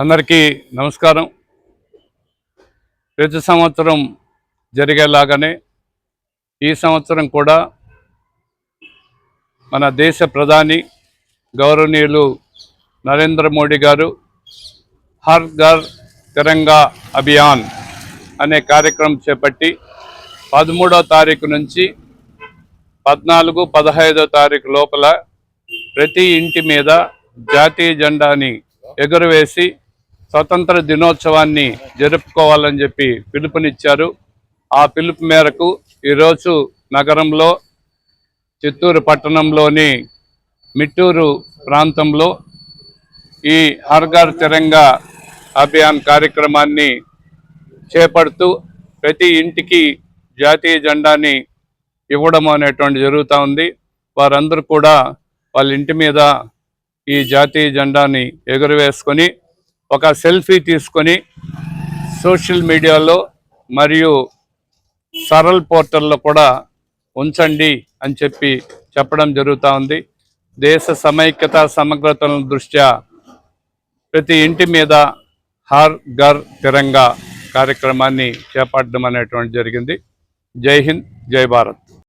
అందరికీ నమస్కారం. ప్రతి సంవత్సరం జరిగేలాగానే ఈ సంవత్సరం కూడా మన దేశ ప్రధాని గౌరవనీయులు నరేంద్ర మోడీ గారు హర్ ఘర్ తిరంగా అభియాన్ అనే కార్యక్రమం చేపట్టి పదమూడో తారీఖు నుంచి పద్నాలుగు పదహైదో తారీఖు లోపల ప్రతి ఇంటి మీద జాతీయ జెండాని ఎగురవేసి స్వతంత్ర దినోత్సవాన్ని జరుపుకోవాలని చెప్పి పిలుపునిచ్చారు. ఆ పిలుపు మేరకు ఈరోజు నగరంలో చిత్తూరు పట్టణంలోని మిట్టూరు ప్రాంతంలో ఈ హర్ఘర్ తిరంగా అభియాన్ కార్యక్రమాన్ని చేపడుతూ ప్రతి ఇంటికి జాతీయ జెండాని ఇవ్వడం అనేటువంటి జరుగుతూ ఉంది. వారందరూ కూడా వాళ్ళ ఇంటి మీద ఈ జాతీయ జెండాని ఎగురవేసుకొని ఒక సెల్ఫీ తీసుకొని సోషల్ మీడియాలో మరియు సరల్ పోర్టల్లో కూడా ఉంచండి అని చెప్పి చెప్పడం జరుగుతూ ఉంది. దేశ సమైక్యత సమగ్రతల దృష్ట్యా ప్రతి ఇంటి మీద హర్ ఘర్ తిరంగా కార్యక్రమాన్ని చేపట్టడం అనేటువంటి జరిగింది. జై హింద్ జై భారత్.